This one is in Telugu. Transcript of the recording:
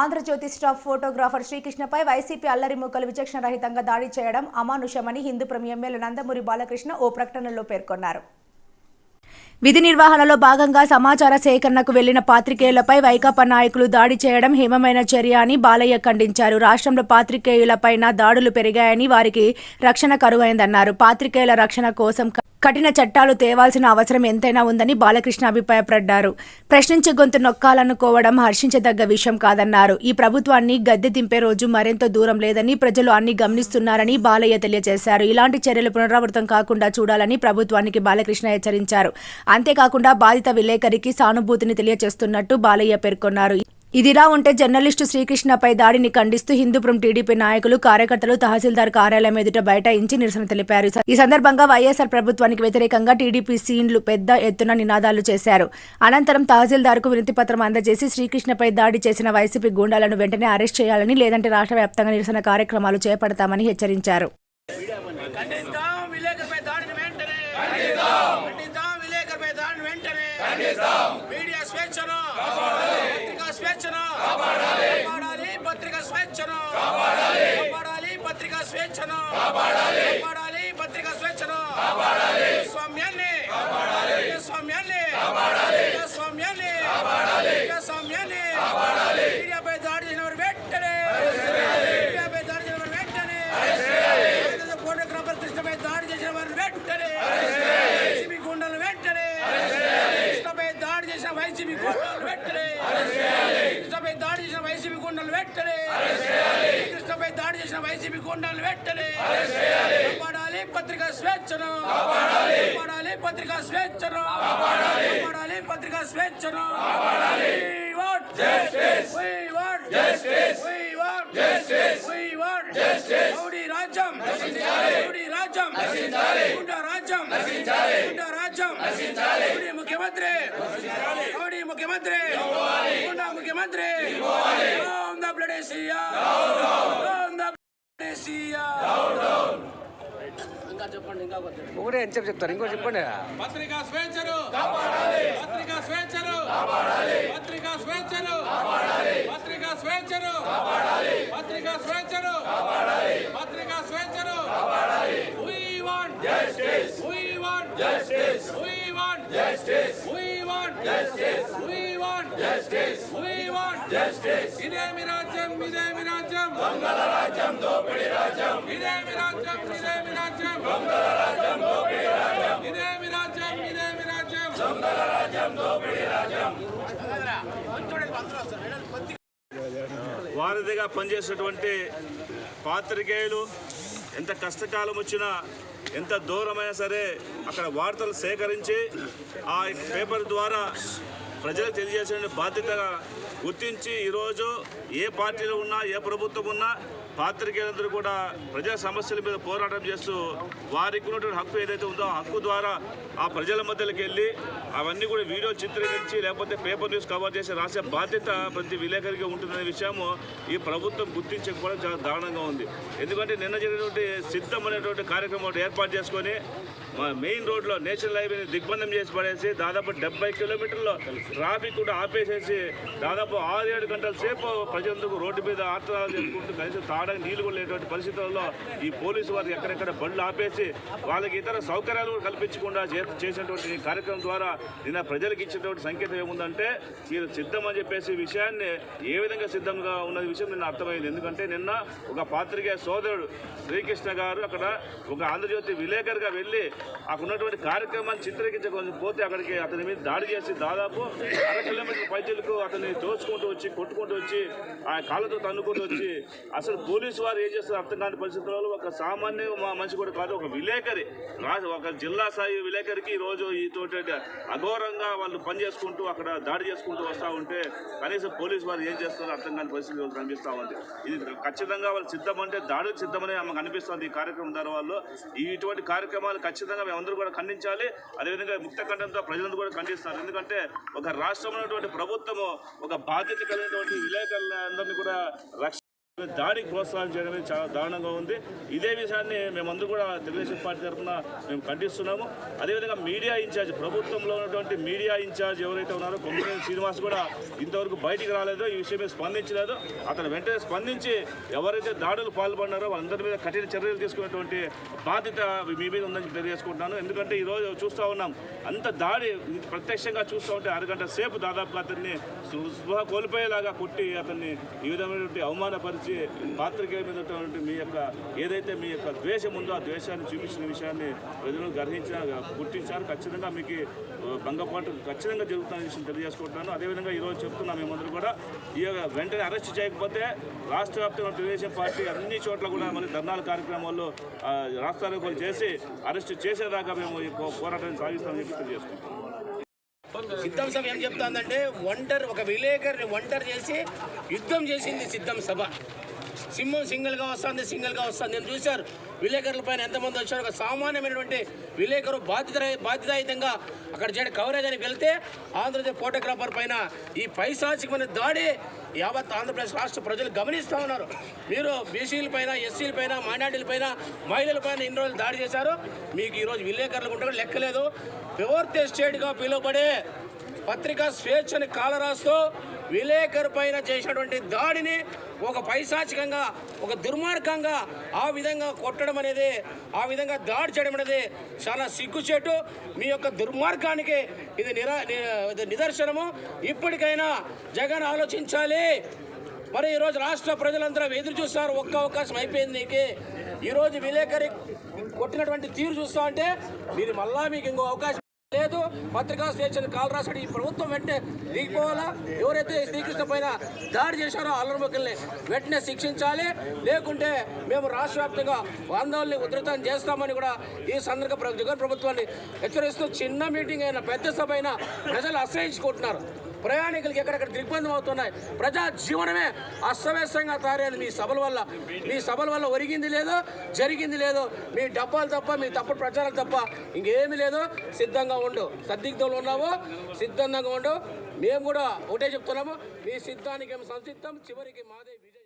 ఆంధ్రజ్యోతి స్టాఫ్ ఫోటోగ్రాఫర్ శ్రీకృష్ణపై వైసీపీ అల్లరి ముక్కలు విచక్షణ రహితంగా దాడి చేయడం అమానుషమని హిందూపురం ఎమ్మెల్యే నందమూరి బాలకృష్ణ ఓ ప్రకటనలో పేర్కొన్నారు. విధి నిర్వహణలో భాగంగా సమాచార సేకరణకు వెళ్ళిన పాత్రికేయులపై వైకాపా నాయకులు దాడి చేయడం హేమమైన చర్య అని బాలయ్య ఖండించారు. రాష్ట్రంలో పాత్రికేయులపైన దాడులు పెరిగాయని వారికి రక్షణ కరువైందన్నారు. పాత్రికేయుల రక్షణ కోసం కఠిన చట్టాలు తేవాల్సిన అవసరం ఎంతైనా ఉందని బాలకృష్ణ అభిప్రాయపడ్డారు. ప్రశ్నించే గొంతు నొక్కాలనుకోవడం హర్షించదగ్గ విషయం కాదన్నారు. ఈ ప్రభుత్వాన్ని గద్దె దింపే రోజు మరెంతో దూరం లేదని ప్రజలు అన్ని గమనిస్తున్నారని బాలయ్య తెలియజేశారు. ఇలాంటి చర్యలు పునరావృతం కాకుండా చూడాలని ప్రభుత్వానికి బాలకృష్ణ హెచ్చరించారు. అంతేకాకుండా బాధిత విలేకరికి సానుభూతిని తెలియజేస్తున్నట్టు బాలయ్య పేర్కొన్నారు. ఇదిలా ఉంటే జర్నలిస్టు శ్రీకృష్ణపై దాడిని ఖండిస్తూ హిందూపురం టీడీపీ నాయకులు కార్యకర్తలు తహసీల్దార్ కార్యాలయం ఎదుట బైఠాయించి నిరసన తెలిపారు. ఈ సందర్భంగా వైఎస్ఆర్ ప్రభుత్వానికి వ్యతిరేకంగా టీడీపీ సీన్లు పెద్ద ఎత్తున నినాదాలు చేశారు. అనంతరం తహసీల్దార్కు వినతి పత్రం అందజేసి శ్రీకృష్ణపై దాడి చేసిన వైసీపీ గూండాలను వెంటనే అరెస్ట్ చేయాలని లేదంటే రాష్ట్ర వ్యాప్తంగా నిరసన కార్యక్రమాలు చేపడతామని హెచ్చరించారు ఖండిస్తాం విలేకరుపై దాడిని వెంటనే ఖండిస్తాం విలేకరుపై దాడిని వెంటనే మీడియా స్వేచ్ఛను పత్రికా స్వేచ్ఛను కాపాడాలి పత్రికా స్వేచ్ఛను కాపాడాలి పత్రికా స్వేచ్ఛను కాపాడాలి. పత్రికా స్వేచ్ఛను. స్వామ్యాన్ని. స్వామ్యాన్ని. స్వామ్యాన్ని. స్వామ్యాన్ని. మీడియాపై దాడి చేసిన వారు వెంటనే మీడియాపై దాడి చేసిన వారు వెంటనే ఫోటోగ్రాఫర్ కృష్ణపై దాడి చేసిన వారిని వెంటనే వైసీపీ గుండెలు వెంటనే. కృష్ణపై దాడి చేసిన వైసీపీ గుండెలు వెంటనే కృష్ణపై దాడి చేసిన వైసీపీ గుండెలు వెంటనే కృష్ణపై దాడి చేసిన వైసీపీ గుండెలు వెంటనే కాపాడాలి పత్రికా స్వేచ్ఛను. కాపాడాలి పత్రికా స్వేచ్ఛను. కాపాడాలి పత్రికా స్వేచ్ఛను. రాజ్యం రాజ్యం రాజ్యం రాజ్యం ముఖ్యమంత్రి ముఖ్యమంత్రి ముఖ్యమంత్రి Sea. ఇంకా చెప్పండి ఇంకా కొద్దిగా. ఒకటే ఎంత చెప్పు చెప్తారు? ఇంకో చెప్పండి. పత్రికా స్వేచ్ఛను. పత్రికా స్వేచ్ఛను. పత్రికా స్వేచ్ఛను. పత్రికా స్వేచ్ఛను. పత్రికా స్వేచ్ఛను. పత్రికా స్వేచ్ఛను. justice we want justice. We want. Justice. We want. Justice. We want. Justice. We want. Justice. ఇదేమి రాజ్యం ఇదేమి రాజ్యం. దొంగల రాజ్యం దోపిడి రాజ్యం. ఇదేమి రాజ్యం ఇదేమి రాజ్యం. దొంగల రాజ్యం దోపిడి రాజ్యం. ఇదేమి రాజ్యం ఇదేమి రాజ్యం. దొంగల రాజ్యం దోపిడి రాజ్యం. వారధిగా పనిచేసేటువంటి పాత్రికేయులు ఎంత కష్టకాలం వచ్చినా ఎంత దూరమైనా సరే అక్కడ వార్తలు సేకరించి ఆ పేపర్ ద్వారా ప్రజలకు తెలియజేసే బాధ్యతగా గుర్తించి ఈరోజు ఏ పార్టీలో ఉన్నా ఏ ప్రభుత్వం ఉన్నా పాత్రికేయులందరూ కూడా ప్రజా సమస్యల మీద పోరాటం చేస్తూ వారికి ఉన్నటువంటి హక్కు ఏదైతే ఉందో ఆ హక్కు ద్వారా ఆ ప్రజల మధ్యలోకి వెళ్ళి అవన్నీ కూడా వీడియో చిత్రీకరించి లేకపోతే పేపర్ న్యూస్ కవర్ చేసి రాసే బాధ్యత ప్రతి విలేకరికి ఉంటుందనే విషయము ఈ ప్రభుత్వం గుర్తించకపోవడం చాలా దారుణంగా ఉంది. ఎందుకంటే నిన్న జరిగినటువంటి సిద్ధం అనేటువంటి కార్యక్రమం ఒకటి ఏర్పాటు చేసుకొని మా మెయిన్ రోడ్లో నేషనల్ హైవేని దిగ్బంధం చేసి పడేసి దాదాపు డెబ్బై కిలోమీటర్లు ట్రాఫిక్ కూడా ఆపేసేసి దాదాపు ఆరు ఏడు గంటల సేపు ప్రజలందరూ రోడ్డు మీద ఆత్రాలు చేసుకుంటూ కనీసం తాగడానికి నీళ్ళు కూడా లేనటువంటి పరిస్థితుల్లో ఈ పోలీసు వారు ఎక్కడెక్కడ బండ్లు ఆపేసి వాళ్ళకి ఇతర సౌకర్యాలు కల్పించకుండా చేసినటువంటి కార్యక్రమం ద్వారా నిన్న ప్రజలకు ఇచ్చినటువంటి సంకేతం ఏముందంటే మీరు సిద్ధం అని చెప్పేసి విషయాన్ని ఏ విధంగా సిద్ధంగా ఉన్న విషయం నిన్న అర్థమైంది. ఎందుకంటే నిన్న ఒక పాత్రికేయ సోదరుడు శ్రీకృష్ణ గారు అక్కడ ఒక ఆంధ్రజ్యోతి విలేకరుగా వెళ్ళి అక్కడ ఉన్నటువంటి కార్యక్రమాన్ని చిత్రీకరించకుండా పోతే అక్కడికి అతని మీద దాడి చేసి దాదాపు అర కిలోమీటర్ పైచలకు అతన్ని తోచుకుంటూ వచ్చి కొట్టుకుంటూ వచ్చి ఆ కాళ్ళతో తన్నుకుంటూ వచ్చి అసలు పోలీసు వారు ఏం చేస్తారు? అర్థం కాని పరిస్థితుల్లో ఒక సామాన్య మా మనిషి కూడా కాదు ఒక విలేకరి. రాజు ఒక జిల్లా స్థాయి విలేకరికి ఈరోజు రోజు అఘోరంగా వాళ్ళు పని చేసుకుంటూ అక్కడ దాడి చేసుకుంటూ వస్తూ ఉంటే కనీసం పోలీసు వారు ఏం చేస్తారో అర్థం కాని పరిస్థితి కనిపిస్తూ ఉంది. ఇది ఖచ్చితంగా వాళ్ళు సిద్ధం అంటే దాడులు సిద్ధమని మాకు అనిపిస్తుంది ఈ కార్యక్రమం ద్వారా వాళ్ళు. ఈ ఇటువంటి కార్యక్రమాలు ఖచ్చితంగా మేమందరూ కూడా ఖండించాలి. అదేవిధంగా ముక్త ఖండంతో ప్రజలందరూ కూడా ఖండిస్తారు. ఎందుకంటే ఒక రాష్ట్రంలో ఉన్నటువంటి ప్రభుత్వము ఒక బాధ్యత కలిగినటువంటి విలేకరులందరినీ కూడా రక్ష దాడికి ప్రోత్సాహం చేయడం అనేది చాలా దారుణంగా ఉంది. ఇదే విషయాన్ని మేమందరూ కూడా తెలుగుదేశం పార్టీ తరఫున మేము ఖండిస్తున్నాము. అదేవిధంగా మీడియా ఇన్ఛార్జ్ ప్రభుత్వంలో ఉన్నటువంటి మీడియా ఇన్ఛార్జ్ ఎవరైతే ఉన్నారో కొమ్మినేని శ్రీనివాస్ కూడా ఇంతవరకు బయటికి రాలేదో. ఈ విషయం మీద స్పందించలేదు. అతను వెంటనే స్పందించి ఎవరైతే దాడులు పాల్పడినారో వాళ్ళందరి మీద కఠిన చర్యలు తీసుకునేటువంటి బాధ్యత మీ మీద ఉందని తెలియజేసుకుంటున్నాను. ఎందుకంటే ఈరోజు చూస్తూ ఉన్నాం అంత దాడి ప్రత్యక్షంగా చూస్తూ ఉంటే అరగంట సేపు దాదాపుగా అతన్ని స్పృహ కోల్పోయేలాగా కొట్టి అతన్ని ఈ విధమైనటువంటి అవమానపరిచి పాత్రికేయ మీద ఉన్నటువంటి మీ యొక్క ఏదైతే మీ యొక్క ద్వేషం ఉందో ఆ ద్వేషాన్ని చూపించిన విషయాన్ని ప్రజలు గ్రహించిన గుర్తించారు ఖచ్చితంగా మీకు భంగపాటు ఖచ్చితంగా జరుగుతున్న విషయం తెలియజేసుకుంటున్నాను. అదేవిధంగా ఈరోజు చెప్తున్నా మేమందరూ కూడా ఈ యొక్క వెంటనే అరెస్ట్ చేయకపోతే రాష్ట్ర వ్యాప్తంగా తెలుగుదేశం పార్టీ అన్ని చోట్ల కూడా మళ్ళీ ధర్నాల కార్యక్రమాల్లో ఆ, చేసి అరెస్ట్ చేసేదాకా మేము ఈ పోరాటాన్ని సాగిస్తామని చెప్పి తెలియజేసుకుంటాం సిద్ధం సభ ఏం చెప్తాందంటే ఒంటరి ఒక విలేకరిని ఒంటరి చేసి యుద్ధం చేసింది సిద్ధం సభ. సింహం సింగిల్గా వస్తుంది సింగిల్గా వస్తుంది. నేను చూశారు విలేకరుల పైన ఎంతమంది వచ్చారు. ఒక సామాన్యమైనటువంటి విలేకరు బాధ్యత బాధ్యతాయుతంగా అక్కడ చేయడం కవరేజ్ అని వెళ్తే ఆంధ్రప్రదేశ్ ఫోటోగ్రాఫర్ పైన ఈ పైశాచికమైన దాడి యావత్ ఆంధ్రప్రదేశ్ రాష్ట్ర ప్రజలు గమనిస్తూ ఉన్నారు. మీరు బీసీల పైన ఎస్సీల పైన మైనార్టీల పైన మహిళల పైన ఇన్ని రోజులు దాడి చేశారు. మీకు ఈరోజు విలేకరులకు ఉంటే లెక్కలేదు ఫిఫోర్త్ స్టేట్గా పిలువబడే పత్రికా స్వేచ్ఛని కాలరాస్తూ విలేకరు పైన చేసినటువంటి దాడిని ఒక పైశాచికంగా ఒక దుర్మార్గంగా ఆ విధంగా కొట్టడం అనేది ఆ విధంగా దాడి చేయడం అనేది చాలా సిగ్గుచేటు. మీ యొక్క దుర్మార్గానికి ఇది నిరా ని- ఇది నిదర్శనము. ఇప్పటికైనా జగన్ ఆలోచించాలి. మరి ఈరోజు రాష్ట్ర ప్రజలందరూ ఎదురు చూస్తారు. ఒక్క అవకాశం అయిపోయింది నీకు. ఈరోజు విలేకరి కొట్టినటువంటి తీరు చూస్తా ఉంటే మీరు మళ్ళా మీకు ఇంకో అవకాశం లేదు. పత్రికా స్వేచ్ఛను కాలు ఈ ప్రభుత్వం వెంటనే దిగిపోవాలా? ఎవరైతే శ్రీకృష్ణ పైన దాడి చేశారో అల్లరిముఖుల్ని వెంటనే శిక్షించాలి. లేకుంటే మేము రాష్ట్ర వ్యాప్తంగా ఆందోళన ఉధృతం చేస్తామని కూడా ఈ సందర్భంగా జగన్ ప్రభుత్వాన్ని హెచ్చరిస్తూ చిన్న మీటింగ్ అయినా పెద్ద సభ అయినా ప్రజలు అసహించుకుంటున్నారు ప్రయాణికులకి ఎక్కడెక్కడ దిగ్బంధం అవుతున్నాయి. ప్రజా జీవనమే అస్తవ్యస్తంగా తయారైంది మీ సభల వల్ల. మీ సభల వల్ల ఒరిగింది లేదు జరిగింది లేదో. మీ డబ్బాలు తప్ప మీ తప్పుడు ప్రచారాలు తప్ప ఇంకేమీ లేదు. సిద్ధంగా ఉండు. సందిగ్ధంలో ఉన్నావు సిద్ధంగా ఉండు. మేము కూడా ఒకటే చెప్తున్నాము. మీ సిద్ధానికి మేము సంసిద్ధం? చివరికి మాదే విజయం.